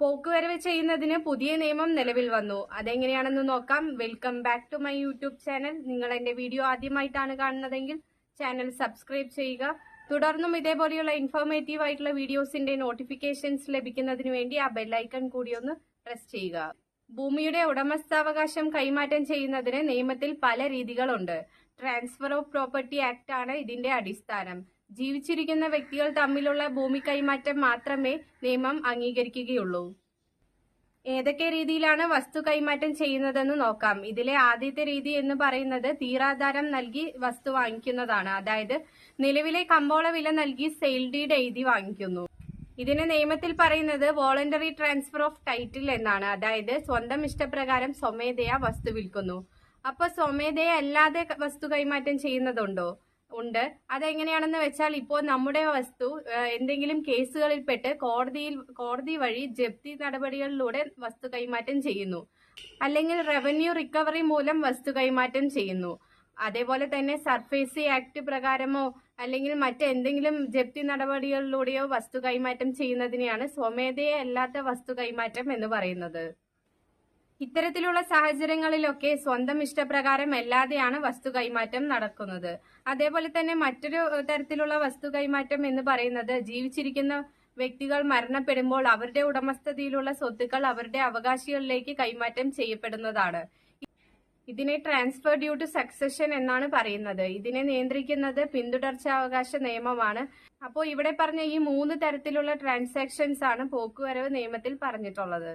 പോക്കുവരവ് ചെയ്യുന്നതിന് പുതിയ നിയമം നിലവിൽ വന്നു. അതെങ്ങനെയാണെന്ന് നോക്കാം. Welcome back to my YouTube channel നിങ്ങൾ എന്റെ വീഡിയോ ആദ്യമായിട്ടാണ് കാണുന്നതെങ്കിൽ ചാനൽ സബ്സ്ക്രൈബ് ചെയ്യുക. തുടർന്നും ഇതേപോലെയുള്ള ഇൻഫോർമേറ്റീവ് ആയിട്ടുള്ള വീഡിയോസിന്റെ നോട്ടിഫിക്കേഷൻസ് ലഭിക്കുന്നതിന് വേണ്ടി ആ ബെല്ലൈക്കൺ കൂടി ഒന്ന് പ്രസ് ചെയ്യുക. ഭൂമിയുടെ ഉടമസ്ഥാവകാശം കൈമാറ്റം ചെയ്യുന്നതിന് നിയമത്തിൽ പല രീതികളുണ്ട്. ട്രാൻസ്ഫർ ഓഫ് പ്രോപ്പർട്ടി ആക്ട് ആണ് ഇതിന്റെ അടിസ്ഥാനം. ജീവിച്ചിരിക്കുന്ന വ്യക്തികൾ തമ്മിലുള്ള ഭൂമി കൈമാറ്റം മാത്രമേ നിയമം അംഗീകരിക്കുകയുള്ളൂ. ഏതൊക്കെ രീതിയിലാണ് വസ്തു കൈമാറ്റം ചെയ്യുന്നതെന്ന് നോക്കാം. ഇതിലെ ആദ്യത്തെ രീതി എന്ന് പറയുന്നത് തീരാധാരം നൽകി വസ്തു വാങ്ങിക്കുന്നതാണ്. അതായത് നിലവിലെ കമ്പോള വില നൽകി സെയിൽ ഡീഡ് എഴുതി വാങ്ങിക്കുന്നു. ഇതിന് നിയമത്തിൽ പറയുന്നത് വോളണ്ടറി ട്രാൻസ്ഫർ ഓഫ് ടൈറ്റിൽ എന്നാണ്. അതായത് സ്വന്തം ഇഷ്ടപ്രകാരം സ്വമേധയാ വസ്തു വിൽക്കുന്നു. അപ്പൊ സ്വമേധയെ അല്ലാതെ വസ്തു കൈമാറ്റം ചെയ്യുന്നതുണ്ടോ? ഉണ്ട്. അതെങ്ങനെയാണെന്ന് വെച്ചാൽ ഇപ്പോൾ നമ്മുടെ വസ്തു എന്തെങ്കിലും കേസുകളിൽപ്പെട്ട് കോടതിയിൽ കോടതി വഴി ജപ്തി നടപടികളിലൂടെ വസ്തു കൈമാറ്റം ചെയ്യുന്നു. അല്ലെങ്കിൽ റവന്യൂ റിക്കവറി മൂലം വസ്തു കൈമാറ്റം ചെയ്യുന്നു. അതേപോലെ തന്നെ സർഫേസി ആക്ട് പ്രകാരമോ അല്ലെങ്കിൽ മറ്റെന്തെങ്കിലും ജപ്തി നടപടികളിലൂടെയോ വസ്തു കൈമാറ്റം ചെയ്യുന്നതിനെയാണ് സ്വമേധയെ അല്ലാത്ത വസ്തു കൈമാറ്റം എന്ന് പറയുന്നത്. ഇത്തരത്തിലുള്ള സാഹചര്യങ്ങളിലൊക്കെ സ്വന്തം ഇഷ്ടപ്രകാരം അല്ലാതെയാണ് വസ്തു കൈമാറ്റം നടക്കുന്നത്. അതേപോലെ തന്നെ മറ്റൊരു തരത്തിലുള്ള വസ്തു കൈമാറ്റം എന്ന് പറയുന്നത് ജീവിച്ചിരിക്കുന്ന വ്യക്തികൾ മരണപ്പെടുമ്പോൾ അവരുടെ ഉടമസ്ഥതയിലുള്ള സ്വത്തുക്കൾ അവരുടെ അവകാശികളിലേക്ക് കൈമാറ്റം ചെയ്യപ്പെടുന്നതാണ്. ഇതിനെ ട്രാൻസ്ഫർ ഡ്യൂ ടു സക്സഷൻ എന്നാണ് പറയുന്നത്. ഇതിനെ നിയന്ത്രിക്കുന്നത് പിന്തുടർച്ചാവകാശ നിയമമാണ്. അപ്പോൾ ഇവിടെ പറഞ്ഞ ഈ മൂന്ന് തരത്തിലുള്ള ട്രാൻസാക്ഷൻസ് ആണ് പോക്കുവരവ് നിയമത്തിൽ പറഞ്ഞിട്ടുള്ളത്.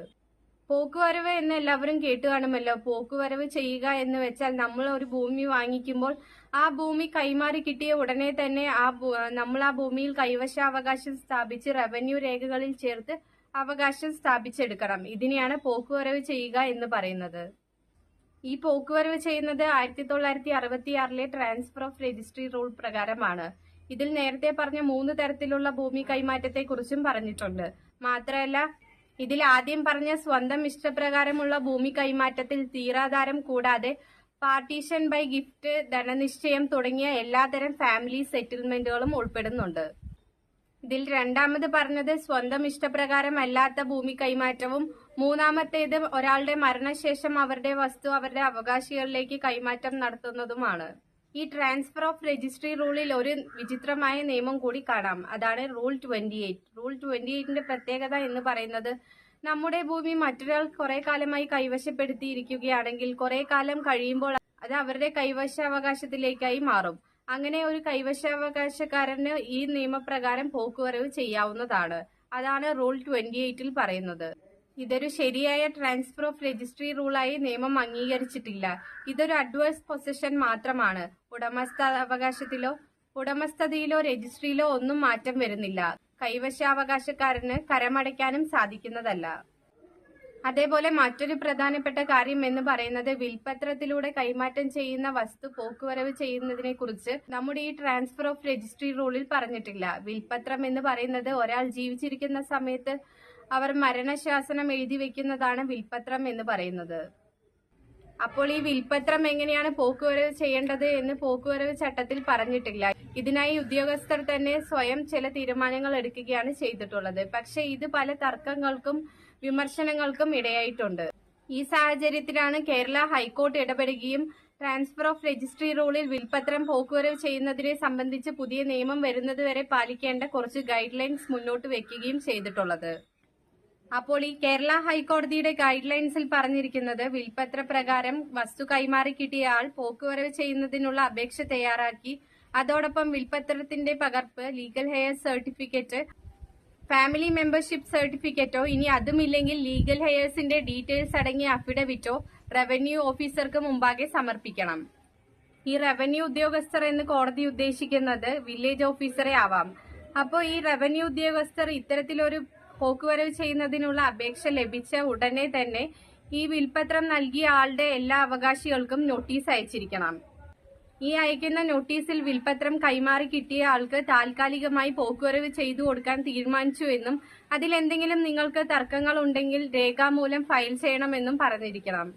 പോക്കുവരവ് എന്ന് എല്ലാവരും കേട്ട് കാണുമല്ലോ. പോക്കുവരവ് ചെയ്യുക എന്ന് വെച്ചാൽ നമ്മൾ ഒരു ഭൂമി വാങ്ങിക്കുമ്പോൾ ആ ഭൂമി കൈമാറി കിട്ടിയ ഉടനെ തന്നെ ആ നമ്മൾ ആ ഭൂമിയിൽ കൈവശാവകാശം സ്ഥാപിച്ച് റവന്യൂ രേഖകളിൽ ചേർത്ത് അവകാശം സ്ഥാപിച്ചെടുക്കണം. ഇതിനെയാണ് പോക്കുവരവ് ചെയ്യുക എന്ന് പറയുന്നത്. ഈ പോക്കുവരവ് ചെയ്യുന്നത് ആയിരത്തി തൊള്ളായിരത്തി അറുപത്തി ആറിലെ ട്രാൻസ്ഫർ ഓഫ് രജിസ്ട്രി റൂൾ പ്രകാരമാണ്. ഇതിൽ നേരത്തെ പറഞ്ഞ മൂന്ന് തരത്തിലുള്ള ഭൂമി കൈമാറ്റത്തെ കുറിച്ചും പറഞ്ഞിട്ടുണ്ട്. മാത്രമല്ല ഇതിൽ ആദ്യം പറഞ്ഞ സ്വന്തം ഇഷ്ടപ്രകാരമുള്ള ഭൂമി കൈമാറ്റത്തിൽ തീരാധാരം കൂടാതെ പാർട്ടീഷൻ ബൈ ഗിഫ്റ്റ് ധനനിശ്ചയം തുടങ്ങിയ എല്ലാതരം ഫാമിലി സെറ്റിൽമെന്റുകളും ഉൾപ്പെടുന്നുണ്ട്. ഇതിൽ രണ്ടാമത് പറഞ്ഞത് സ്വന്തം ഇഷ്ടപ്രകാരം അല്ലാത്ത ഭൂമി കൈമാറ്റവും മൂന്നാമത്തേത് ഒരാളുടെ മരണശേഷം അവരുടെ വസ്തു അവരുടെ അവകാശികളിലേക്ക് കൈമാറ്റം നടത്തുന്നതുമാണ്. ഈ ട്രാൻസ്ഫർ ഓഫ് രജിസ്ട്രി റൂളിൽ ഒരു വിചിത്രമായ നിയമം കൂടി കാണാം. അതാണ് rule twenty eight rule twenty എയ്റ്റിന്റെ പ്രത്യേകത എന്ന് പറയുന്നത് നമ്മുടെ ഭൂമി മറ്റൊരാൾ കുറെ കാലമായി കൈവശപ്പെടുത്തിയിരിക്കുകയാണെങ്കിൽ കുറെ കാലം കഴിയുമ്പോൾ അത് അവരുടെ കൈവശാവകാശത്തിലേക്കായി മാറും. അങ്ങനെ ഒരു കൈവശാവകാശക്കാരന് ഈ നിയമപ്രകാരം പോക്കുവരവ് ചെയ്യാവുന്നതാണ്. അതാണ് റൂൾ ട്വന്റി എയ്റ്റിൽ പറയുന്നത്. ഇതൊരു ശരിയായ ട്രാൻസ്ഫർ ഓഫ് രജിസ്ട്രി റൂളായി നിയമം അംഗീകരിച്ചിട്ടില്ല. ഇതൊരു അഡ്വേഴ്സ് പൊസിഷൻ മാത്രമാണ്. ഉടമസ്ഥ അവകാശത്തിലോ ഉടമസ്ഥതയിലോ രജിസ്ട്രിയിലോ ഒന്നും മാറ്റം വരുന്നില്ല. കൈവശാവകാശക്കാരന് കരമടയ്ക്കാനും സാധിക്കുന്നതല്ല. അതേപോലെ മറ്റൊരു പ്രധാനപ്പെട്ട കാര്യം എന്ന് പറയുന്നത് വിൽപത്രത്തിലൂടെ കൈമാറ്റം ചെയ്യുന്ന വസ്തു പോക്കുവരവ് ചെയ്യുന്നതിനെ കുറിച്ച് നമ്മുടെ ഈ ട്രാൻസ്ഫർ ഓഫ് രജിസ്ട്രി റൂളിൽ പറഞ്ഞിട്ടില്ല. വിൽപത്രം എന്ന് പറയുന്നത് ഒരാൾ ജീവിച്ചിരിക്കുന്ന സമയത്ത് അവർ മരണശാസനം എഴുതി വെക്കുന്നതാണ് വിൽപത്രം എന്ന് പറയുന്നത്. അപ്പോൾ ഈ വിൽപത്രം എങ്ങനെയാണ് പോക്കുവരവ് ചെയ്യേണ്ടത് എന്ന് പോക്കുവരവ് ചട്ടത്തിൽ പറഞ്ഞിട്ടില്ല. ഇതിനായി ഉദ്യോഗസ്ഥർ തന്നെ സ്വയം ചില തീരുമാനങ്ങൾ എടുക്കുകയാണ് ചെയ്തിട്ടുള്ളത്. പക്ഷേ ഇത് പല തർക്കങ്ങൾക്കും വിമർശനങ്ങൾക്കും ഇടയായിട്ടുണ്ട്. ഈ സാഹചര്യത്തിലാണ് കേരള ഹൈക്കോർട്ട് ഇടപെടുകയും ട്രാൻസ്ഫർ ഓഫ് രജിസ്ട്രി റൂളിൽ വിൽപത്രം പോക്കുവരവ് ചെയ്യുന്നതിനെ സംബന്ധിച്ച് പുതിയ നിയമം വരുന്നതുവരെ പാലിക്കേണ്ട കുറച്ച് ഗൈഡ് ലൈൻസ് മുന്നോട്ട് വെക്കുകയും ചെയ്തിട്ടുള്ളത്. അപ്പോൾ ഈ കേരള ഹൈക്കോടതിയുടെ ഗൈഡ് ലൈൻസിൽ പറഞ്ഞിരിക്കുന്നത് വിൽപത്ര പ്രകാരം വസ്തു കൈമാറി കിട്ടിയ ആൾ പോക്കുവരവ് ചെയ്യുന്നതിനുള്ള അപേക്ഷ തയ്യാറാക്കി. അതോടൊപ്പം വിൽപത്രത്തിന്റെ പകർപ്പ് legal heir certificate family membership സർട്ടിഫിക്കറ്റോ ഇനി അതുമില്ലെങ്കിൽ ലീഗൽ ഹെയേഴ്സിന്റെ ഡീറ്റെയിൽസ് അടങ്ങിയ അഫിഡവിറ്റോ റവന്യൂ ഓഫീസർക്ക് മുമ്പാകെ സമർപ്പിക്കണം. ഈ റവന്യൂ ഉദ്യോഗസ്ഥർ എന്ന് കോടതി ഉദ്ദേശിക്കുന്നത് വില്ലേജ് ഓഫീസറെ ആവാം. അപ്പോൾ ഈ റവന്യൂ ഉദ്യോഗസ്ഥർ ഇത്തരത്തിലൊരു പോക്കുവരവ് ചെയ്യുന്നതിനുള്ള അപേക്ഷ ലഭിച്ച ഉടനെ തന്നെ ഈ വിൽപത്രം നൽകിയ ആളുടെ എല്ലാ അവകാശികൾക്കും നോട്ടീസ് അയച്ചിരിക്കണം. ഈ അയക്കുന്ന നോട്ടീസിൽ വിൽപത്രം കൈമാറി കിട്ടിയ ആൾക്ക് താൽക്കാലികമായി പോക്കുവരവ് ചെയ്തു കൊടുക്കാൻ തീരുമാനിച്ചു എന്നും അതിൽ എന്തെങ്കിലും നിങ്ങൾക്ക് തർക്കങ്ങൾ ഉണ്ടെങ്കിൽ രേഖാമൂലം ഫയൽ ചെയ്യണമെന്നും പറഞ്ഞിരിക്കണം.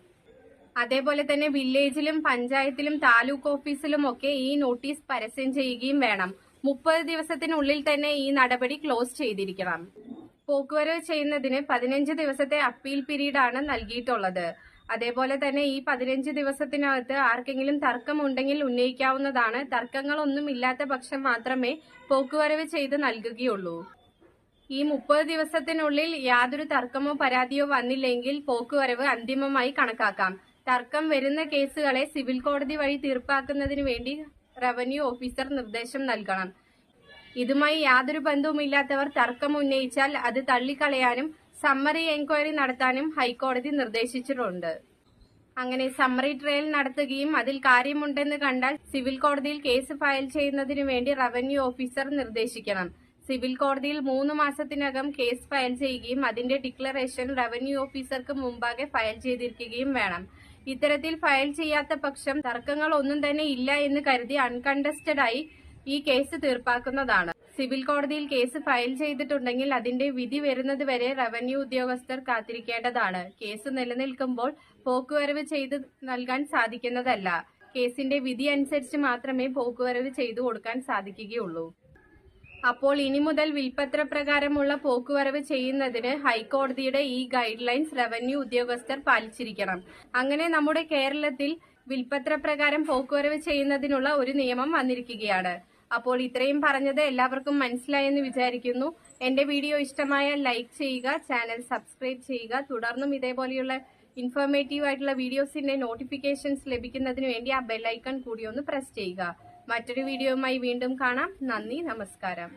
അതേപോലെ തന്നെ വില്ലേജിലും പഞ്ചായത്തിലും താലൂക്ക് ഓഫീസിലും ഒക്കെ ഈ നോട്ടീസ് പരസ്യം ചെയ്യുകയും വേണം. മുപ്പത് ദിവസത്തിനുള്ളിൽ തന്നെ ഈ നടപടി ക്ലോസ് ചെയ്തിരിക്കണം. പോക്കുവരവ് ചെയ്യുന്നതിന് പതിനഞ്ച് ദിവസത്തെ അപ്പീൽ പീരീഡാണ് നൽകിയിട്ടുള്ളത്. അതേപോലെ തന്നെ ഈ പതിനഞ്ച് ദിവസത്തിനകത്ത് ആർക്കെങ്കിലും തർക്കമുണ്ടെങ്കിൽ ഉന്നയിക്കാവുന്നതാണ്. തർക്കങ്ങളൊന്നും ഇല്ലാത്ത പക്ഷം മാത്രമേ പോക്കുവരവ് ചെയ്ത് നൽകുകയുള്ളൂ. ഈ മുപ്പത് ദിവസത്തിനുള്ളിൽ യാതൊരു തർക്കമോ പരാതിയോ വന്നില്ലെങ്കിൽ പോക്കുവരവ് അന്തിമമായി കണക്കാക്കാം. തർക്കം വരുന്ന കേസുകളെ സിവിൽ കോടതി വഴി തീർപ്പാക്കുന്നതിന് വേണ്ടി റവന്യൂ ഓഫീസർ നിർദ്ദേശം നൽകണം. ഇതുമായി യാതൊരു ബന്ധവുമില്ലാത്തവർ തർക്കം ഉന്നയിച്ചാൽ അത് തള്ളിക്കളയാനും സമ്മറി എൻക്വയറി നടത്താനും ഹൈക്കോടതി നിർദ്ദേശിച്ചിട്ടുണ്ട്. അങ്ങനെ സമ്മറി ട്രയൽ നടത്തുകയും അതിൽ കാര്യമുണ്ടെന്ന് കണ്ടാൽ സിവിൽ കോടതിയിൽ കേസ് ഫയൽ ചെയ്യുന്നതിനു വേണ്ടി റവന്യൂ ഓഫീസർ നിർദ്ദേശിക്കണം. സിവിൽ കോടതിയിൽ മൂന്ന് മാസത്തിനകം കേസ് ഫയൽ ചെയ്യുകയും അതിന്റെ ഡിക്ലറേഷൻ റവന്യൂ ഓഫീസർക്ക് മുമ്പാകെ ഫയൽ ചെയ്തിരിക്കുകയും വേണം. ഇത്തരത്തിൽ ഫയൽ ചെയ്യാത്ത പക്ഷം തർക്കങ്ങൾ ഒന്നും തന്നെ ഇല്ല എന്ന് കരുതി അൺകണ്ടസ്റ്റഡ് ആയി ഈ കേസ് തീർപ്പാക്കുന്നതാണ്. സിവിൽ കോടതിയിൽ കേസ് ഫയൽ ചെയ്തിട്ടുണ്ടെങ്കിൽ അതിന്റെ വിധി വരുന്നത് വരെ റവന്യൂ ഉദ്യോഗസ്ഥർ കാത്തിരിക്കേണ്ടതാണ്. കേസ് നിലനിൽക്കുമ്പോൾ പോക്കുവരവ് ചെയ്ത് നൽകാൻ സാധിക്കുന്നതല്ല. കേസിന്റെ വിധി അനുസരിച്ച് മാത്രമേ പോക്കുവരവ് ചെയ്തു കൊടുക്കാൻ സാധിക്കുകയുള്ളൂ. അപ്പോൾ ഇനി മുതൽ വിൽപ്പത്ര പ്രകാരമുള്ള പോക്കുവരവ് ചെയ്യുന്നതിന് ഹൈക്കോടതിയുടെ ഈ ഗൈഡ് ലൈൻസ് റവന്യൂ ഉദ്യോഗസ്ഥർ പാലിച്ചിരിക്കണം. അങ്ങനെ നമ്മുടെ കേരളത്തിൽ വിൽപ്പത്ര പ്രകാരം പോക്കുവരവ് ചെയ്യുന്നതിനുള്ള ഒരു നിയമം വന്നിരിക്കുകയാണ്. അപ്പോൾ ഇത്രയും പറഞ്ഞത് എല്ലാവർക്കും മനസ്സിലായെന്ന് വിചാരിക്കുന്നു. എന്റെ വീഡിയോ ഇഷ്ടമായ ലൈക്ക് ചെയ്യുക ചാനൽ സബ്സ്ക്രൈബ് ചെയ്യുക. തുടർന്നും ഇതേപോലെയുള്ള ഇൻഫോർമേറ്റീവ് ആയിട്ടുള്ള വീഡിയോസിന്റെ നോട്ടിഫിക്കേഷൻസ് ലഭിക്കുന്നതിന് വേണ്ടി ആ ബെല്ലൈക്കൺ കൂടി ഒന്ന് പ്രസ് ചെയ്യുക. മറ്റൊരു വീഡിയോയുമായി വീണ്ടും കാണാം. നന്ദി നമസ്കാരം.